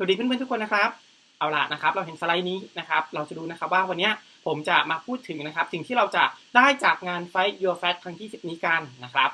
สวัสดีเพื่อนๆทุกคนนะครับเอาล่ะนะครับ เราเห็นสไลด์นี้นะครับ เราจะดูนะครับว่าวันนี้ผมจะมาพูดถึงนะครับ สิ่งที่เราจะได้จากงาน Fight Your Fat ครั้งที่ 10 นี้กันนะครับ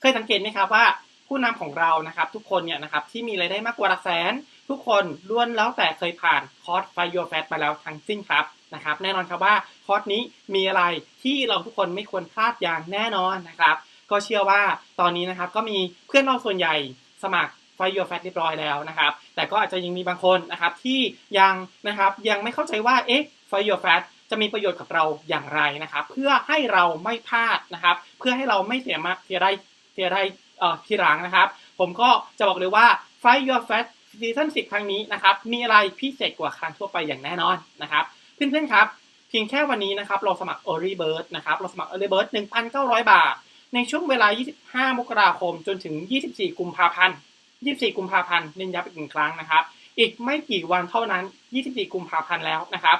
เคยสังเกตไหมครับว่าผู้นำของเรานะครับ ทุกคนเนี่ยนะครับที่มีรายได้มากกว่าหลักแสน ทุกคนล้วนแล้วแต่เคยผ่านคอร์ส Fight Your Fat มาแล้วทั้งสิ้นครับนะครับ แน่นอนครับว่าคอร์สนี้มีอะไรที่เราทุกคนไม่ควรพลาดอย่างแน่นอนนะครับ ก็เชื่อว่าตอนนี้นะครับก็มีเพื่อนเราส่วนใหญ่สมัครไฟยูแฟตเรียบร้อยแล้วนะครับ แต่ก็อาจจะยังมีบางคนนะครับที่ยังนะครับยังไม่เข้าใจว่าเอ๊ะไฟยูแฟตจะมีประโยชน์กับเราอย่างไรนะครับเพื่อให้เราไม่พลาดนะครับ เพื่อให้เราไม่เสียมาเสียได้เสียได้เอ่อทีหลังนะครับ ผมก็จะบอกเลยว่าไฟยูแฟตซีซั่น10 ครั้งนี้นะครับมีอะไรพิเศษกว่าครั้งทั่วไปอย่างแน่นอนนะครับเพื่อนๆครับเพียงแค่วันนี้นะครับเราสมัคร Early Bird นะครับเราสมัคร Early Bird 1,900 บาท ในช่วงเวลา 25 มกราคมจนถึง 24 กุมภาพันธ์ 24 กุมภาพันธ์เน้นย้ำอีกหนึ่งครั้งนะครับ อีกไม่กี่วันเท่านั้น 24 กุมภาพันธ์แล้วนะครับ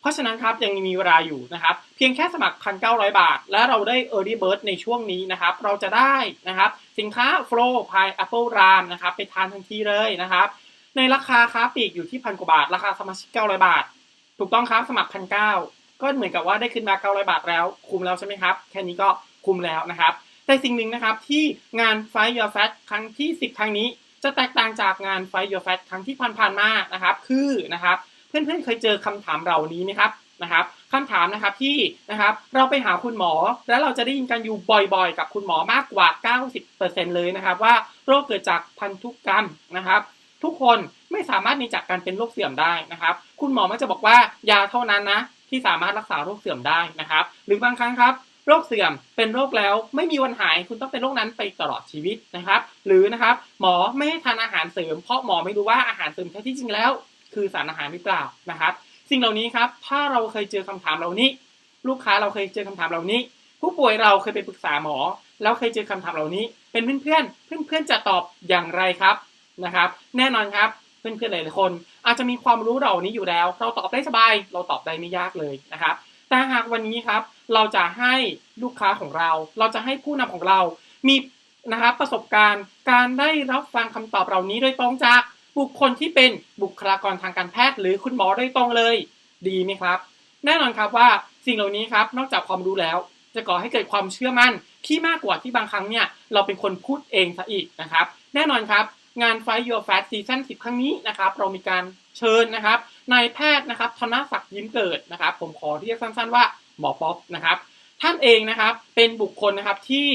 เพราะฉะนั้นครับยังมีเวลาอยู่นะครับ เพียงแค่สมัคร 1,900 บาท และเราได้ Early Bird ในช่วงนี้นะครับ เราจะได้นะครับสินค้า Flow Pie Apple Ram นะครับไปทานทันทีเลยนะครับ ในราคาค้าปลีกอยู่ที่พันกว่าบาท ราคาสมาชิก 900 บาท ถูกต้องครับสมัคร 1,900ก็เหมือนกับว่าได้ขึ้นมา 900 บาทแล้ว คุ้มแล้วใช่ไหมครับ แค่นี้ก็คุ้มแล้วนะครับ แต่สิ่งหนึ่งนะครับที่งาน Fight Your Fat ครั้งที่ 10 ครั้งนี้ จะแตกต่างจากงาน Fight Your Fat ครั้งที่ผ่านๆมานะครับ คือนะครับ เพื่อนๆเคยเจอคำถามเหล่านี้ไหมครับนะครับคำถามนะครับที่นะครับเราไปหาคุณหมอ แล้วเราจะได้ยินกันอยู่บ่อยๆ กับคุณหมอมากกว่า 90%เลยนะครับ ว่าโรคเกิดจากพันธุกรรมนะครับ ทุกคนไม่สามารถหนีจากการเป็นโรคเสื่อมได้นะครับ คุณหมอมักจะบอกว่ายาเท่านั้นนะที่สามารถรักษาโรคเสื่อมได้นะครับ หรือบางครั้งครับ โรคเสื่อมเป็นโรคแล้วไม่มีวันหายคุณต้องเป็นโรคนั้นไปตลอดชีวิตนะครับ หรือนะครับหมอไม่ให้ทานอาหารเสริม เพราะหมอไม่รู้ว่าอาหารเสริมแท้ที่จริงแล้ว คือสารอาหารหรือเปล่านะครับ สิ่งเหล่านี้ครับถ้าเราเคยเจอคำถามเหล่านี้ ลูกค้าเราเคยเจอคำถามเหล่านี้ ผู้ป่วยเราเคยไปปรึกษาหมอ แล้วเคยเจอคำถามเหล่านี้ เป็นเพื่อนๆเพื่อนๆจะตอบอย่างไรครับนะครับ แน่นอนครับเพื่อนๆหลายๆคน อาจจะมีความรู้เหล่านี้อยู่แล้ว เราตอบได้สบาย เราตอบได้ไม่ยากเลยนะครับ แต่หากวันนี้ครับ เราจะให้ลูกค้าของเรา เราจะให้ผู้นำของเรา มีนะครับประสบการณ์การได้รับฟังคำตอบเหล่านี้โดยตรงจากบุคคลที่เป็นบุคลากรทางการแพทย์ หรือคุณหมอโดยตรงเลย ดีไหมครับ แน่นอนครับว่าสิ่งเหล่านี้ครับนอกจากความรู้แล้ว จะก่อให้เกิดความเชื่อมั่นที่มากกว่าที่บางครั้งเนี่ยเราเป็นคนพูดเองซะอีกนะครับ แน่นอนครับงาน Fight Your Fat Season 10 ครั้งนี้นะครับ เรามีการ เชิญนะครับนายแพทย์นะครับธนศักดิ์ยิ้มเกิดนะครับ ผมขอเรียกสั้นๆว่าหมอป๊อปนะครับ ท่านเองนะครับเป็นบุคคลนะครับที่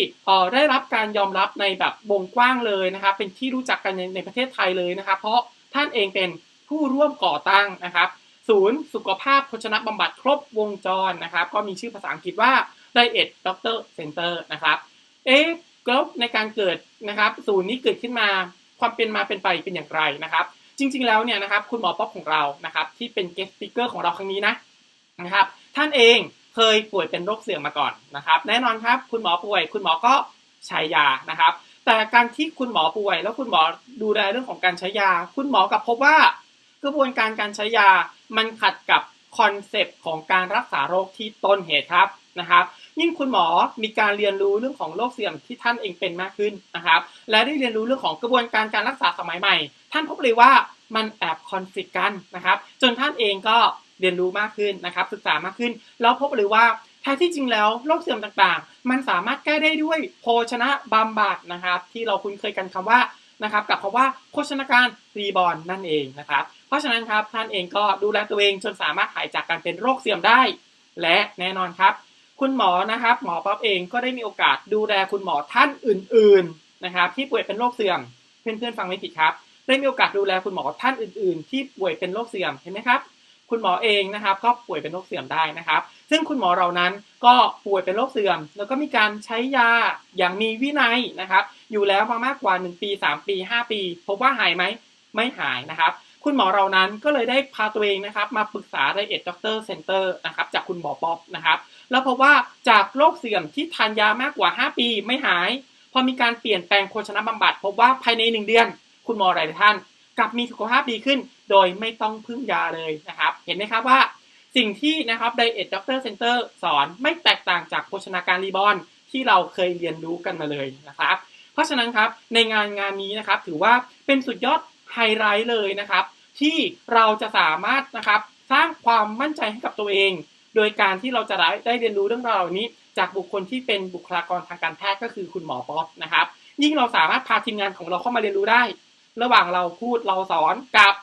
ได้รับการยอมรับในแบบวงกว้างเลยนะครับ เป็นที่รู้จักกันในในประเทศไทยเลยนะครับ เพราะท่านเองเป็นผู้ร่วมก่อตั้งนะครับ ศูนย์สุขภาพโภชนะบำบัดครบวงจรนะครับ ก็มีชื่อภาษาอังกฤษว่า Diet Doctor Center นะครับเอ๊ะแล้วในการเกิดนะครับ ศูนย์นี้เกิดขึ้นมาความเป็นมาเป็นไปเป็นอย่างไรนะครับ จริงๆแล้วเนี่ยนะครับคุณหมอป๊อปของเรานะครับที่เป็น guest speaker ของเราครั้งนี้นะนะครับท่านเองเคยป่วยเป็นโรคเสื่อมมาก่อนนะครับ แน่นอนครับคุณหมอป่วย คุณหมอก็ใช้ยานะครับ แต่การที่คุณหมอป่วย แล้วคุณหมอดูแลเรื่องของการใช้ยา คุณหมอกลับพบว่ากระบวนการการใช้ยามันขัดกับคอนเซปต์ของการรักษาโรคที่ต้นเหตุครับนะครับยิ่งคุณหมอมีการเรียนรู้เรื่องของโรคเสื่อมที่ท่านเองเป็นมากขึ้นนะครับ และได้เรียนรู้เรื่องของกระบวนการการรักษาสมัยใหม่ ท่านพบเลยว่ามันแอบคอนฟ lict กันนะครับ จนท่านเองก็เรียนรู้มากขึ้นนะครับ ศึกษามากขึ้น แล้วพบเลยว่าแท้ที่จริงแล้วโรคเสื่อมต่างๆ มันสามารถแก้ได้ด้วยโภชนะบำบัดนะครับ ที่เราคุ้นเคยกันคำว่านะครับ กับคำว่าโภชนาการรีบอลนั่นเองนะครับ เพราะฉะนั้นครับท่านเองก็ดูแลตัวเองจนสามารถหายจากการเป็นโรคเสื่อมได้ และแน่นอนครับ คุณหมอนะครับหมอป๊อปเองก็ได้มีโอกาสดูแลคุณหมอท่านอื่น ๆนะครับ ที่ป่วยเป็นโรคเสื่อมเพื่อนๆฟังไม่ผิดครับ ได้มีโอกาสดูแลคุณหมอท่านอื่น ๆ ที่ป่วยเป็นโรคเสื่อมเห็นไหมครับ คุณหมอเองนะครับก็ป่วยเป็นโรคเสื่อมได้นะครับ ซึ่งคุณหมอเรานั้นก็ป่วยเป็นโรคเสื่อม แล้วก็มีการใช้ยาอย่างมีวินัยนะครับ อยู่แล้วมามากกว่า 1 ปี 3 ปี 5 ปี พบว่าหายไหมไม่หายนะครับคุณหมอเรานั้นก็เลยได้พาตัวเองนะครับมาปรึกษาไดเอทด็อกเตอร์เซ็นเตอร์นะครับจากคุณหมอป๊อปนะครับแล้วพบว่าจากโรคเสื่อมที่ทานยามากกว่า 5 ปีไม่หาย พอมีการเปลี่ยนแปลงโภชนะบำบัด พบว่าภายใน 1 เดือน คุณหมอหลายท่านกลับมีสุขภาพดีขึ้น โดยไม่ต้องพึ่งยาเลยนะครับ เห็นไหมครับว่าสิ่งที่นะครับ Diet Doctor Center สอนไม่แตกต่างจากโภชนาการรีบอลที่เราเคยเรียนรู้กันมาเลยนะครับ เพราะฉะนั้นครับในงานงานนี้นะครับถือว่าเป็นสุดยอดไฮไลท์เลยนะครับ ที่เราจะสามารถนะครับสร้างความมั่นใจให้กับตัวเอง โดยการที่เราจะได้ได้เรียนรู้เรื่องราวเหล่านี้ จากบุคคลที่เป็นบุคลากรทางการแพทย์ก็คือคุณหมอป๊อปนะครับยิ่งเราสามารถพาทีมงานของเราเข้ามาเรียนรู้ได้ ระหว่างเราพูดเราสอนกับ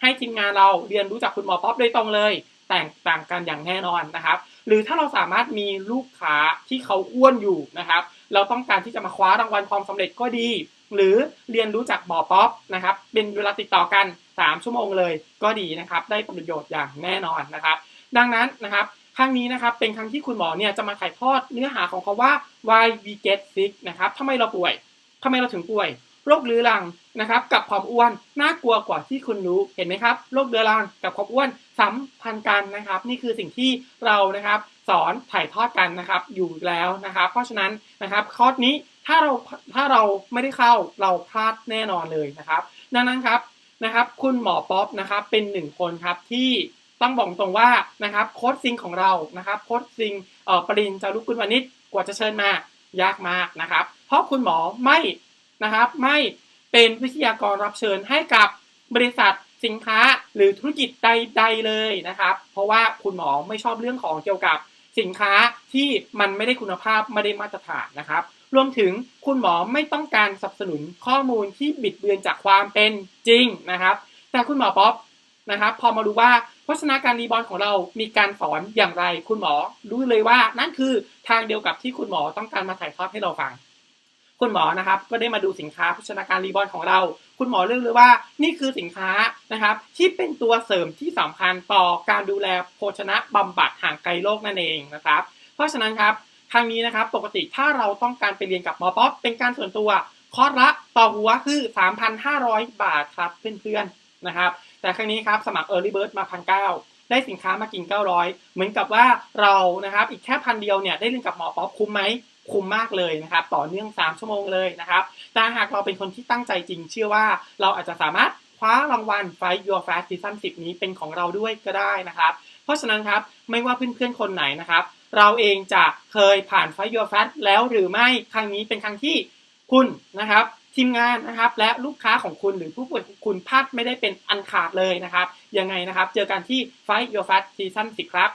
ให้ทีมงานเราเรียนรู้จากคุณหมอป๊อปโดยตรงเลย แตกต่างกันอย่างแน่นอนนะครับ หรือถ้าเราสามารถมีลูกค้าที่เขาอ้วนอยู่นะครับ เราต้องการที่จะมาคว้ารางวัลความสำเร็จก็ดี หรือเรียนรู้จากหมอป๊อปนะครับ เป็นเวลาติดต่อกัน 3 ชั่วโมงเลยก็ดีนะครับ ได้ประโยชน์อย่างแน่นอนนะครับ ดังนั้นนะครับครั้งนี้นะครับเป็นครั้งที่คุณหมอเนี่ยจะมาถ่ายทอดเนื้อหาของเขาว่า why we get sick นะครับทำไมเราป่วยทำไมเราถึงป่วย โรคเรื้อรัง นะครับกับความอ้วนน่ากลัวกว่าที่คุณรู้เห็นไหมครับโรคเรื้อรังกับความอ้วนสัมพันธ์กันนะครับ นี่คือสิ่งที่เรานะครับสอนถ่ายทอดกันนะครับอยู่แล้วนะครับ เพราะฉะนั้นนะครับคอร์สนี้ถ้าเราถ้าเราไม่ได้เข้าเราพลาดแน่นอนเลยนะครับ ดังนั้นครับนะครับ คุณหมอป๊อปนะครับเป็นหนึ่งคนครับที่ต้องบอกตรงว่านะครับโค้ชซิงของเรานะครับโค้ชซิงเอ่อปรินจารุกุลวานิชกว่าจะเชิญมายากมากนะครับ เพราะคุณหมอไม่นะครับไม่ เป็นวิทยากรรับเชิญให้กับบริษัทสินค้าหรือธุรกิจใด ๆเลยนะครับ เพราะว่าคุณหมอไม่ชอบเรื่องของเกี่ยวกับสินค้าที่มันไม่ได้คุณภาพไม่ได้มาตรฐานนะครับ รวมถึงคุณหมอไม่ต้องการสนับสนุนข้อมูลที่บิดเบือนจากความเป็นจริงนะครับ แต่คุณหมอป๊อปนะครับ พอมารู้ว่าโภชนาการรีบอลของเรามีการสอนอย่างไร คุณหมอรู้เลยว่านั่นคือทางเดียวกับที่คุณหมอต้องการมาถ่ายทอดให้เราฟัง คุณหมอนะครับก็ได้มาดูสินค้าโภชนาการรีบอลของเรา คุณหมอเลือกเลยว่านี่คือสินค้านะครับที่เป็นตัวเสริมที่สำคัญต่อการดูแลโภชนะบำบัดห่างไกลโรคนั่นเองนะครับ เพราะฉะนั้นครับทางนี้นะครับปกติถ้าเราต้องการไปเรียนกับหมอป๊อปเป็นการส่วนตัวคอร์สละต่อหัวคือ 3,500 บาทครับเพื่อนๆนะครับแต่ครั้งนี้ครับสมัคร Early Bird มาพันเได้สินค้ามากิน 900 เหมือนกับว่าเรานะครับอีกแค่พันเดียวเนี่ยได้เรียนกับหมอป๊อปคุ้มไหม คุ้มมากเลยนะครับ ต่อเนื่อง 3 ชั่วโมงเลยนะครับ แต่หากเราเป็นคนที่ตั้งใจจริง เชื่อว่าเราอาจจะสามารถคว้ารางวัล Fight Your Fast Season 10 นี้เป็นของเราด้วยก็ได้นะครับ เพราะฉะนั้นครับไม่ว่าเพื่อนๆคนไหนนะครับ เราเองจะเคยผ่าน Fight Your Fast แล้วหรือไม่ครั้งนี้เป็นครั้งที่คุณนะครับทีมงานนะครับและลูกค้าของคุณหรือผู้ป่วยของคุณพลาดไม่ได้เป็นอันขาดเลยนะครับ ยังไงนะครับ เจอกันที่ Fight Your Fast Season 10 ครับ